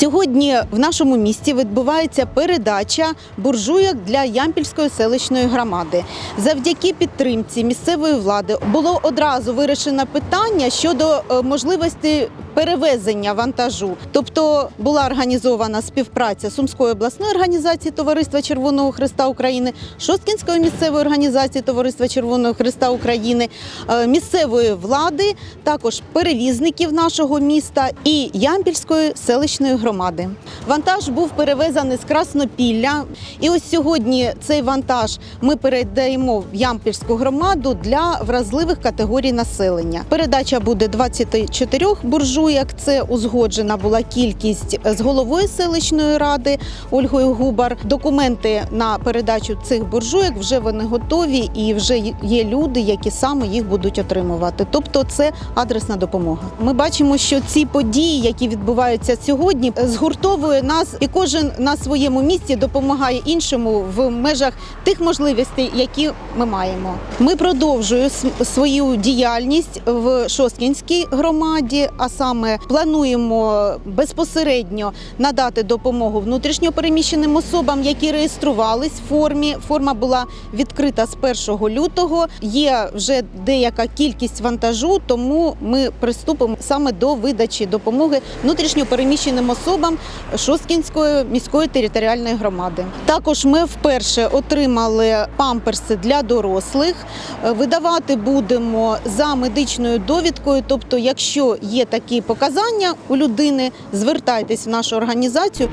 Сьогодні в нашому місті відбувається передача буржуйок для Ямпільської селищної громади. Завдяки підтримці місцевої влади було одразу вирішено питання щодо е, можливості перевезення вантажу. Тобто була організована співпраця Сумської обласної організації Товариства Червоного Христа України, Шосткінської місцевої організації Товариства Червоного Христа України, е, місцевої влади, також перевізників нашого міста і Ямпільської селищної громади. Вантаж був перевезений з Краснопілля. І ось сьогодні цей вантаж ми передаємо в Ямпільську громаду для вразливих категорій населення. Передача буде 24 буржуйок. Це узгоджена була кількість з головою селищної ради Ольгою Губар. Документи на передачу цих буржуйок вже вони готові і вже є люди, які саме їх будуть отримувати. Тобто, це адресна допомога. Ми бачимо, що ці події, які відбуваються сьогодні, згуртовує нас, і кожен на своєму місці допомагає іншому в межах тих можливостей, які ми маємо. Ми продовжуємо свою діяльність в Шосткінській громаді, а саме плануємо безпосередньо надати допомогу внутрішньопереміщеним особам, які реєструвались в формі. Форма була відкрита з 1 лютого. Є вже деяка кількість вантажу, тому ми приступимо саме до видачі допомоги внутрішньопереміщеним особам Шосткінської міської територіальної громади. Також ми вперше отримали памперси для дорослих. Видавати будемо за медичною довідкою. Тобто, якщо є такі показання у людини, звертайтесь в нашу організацію.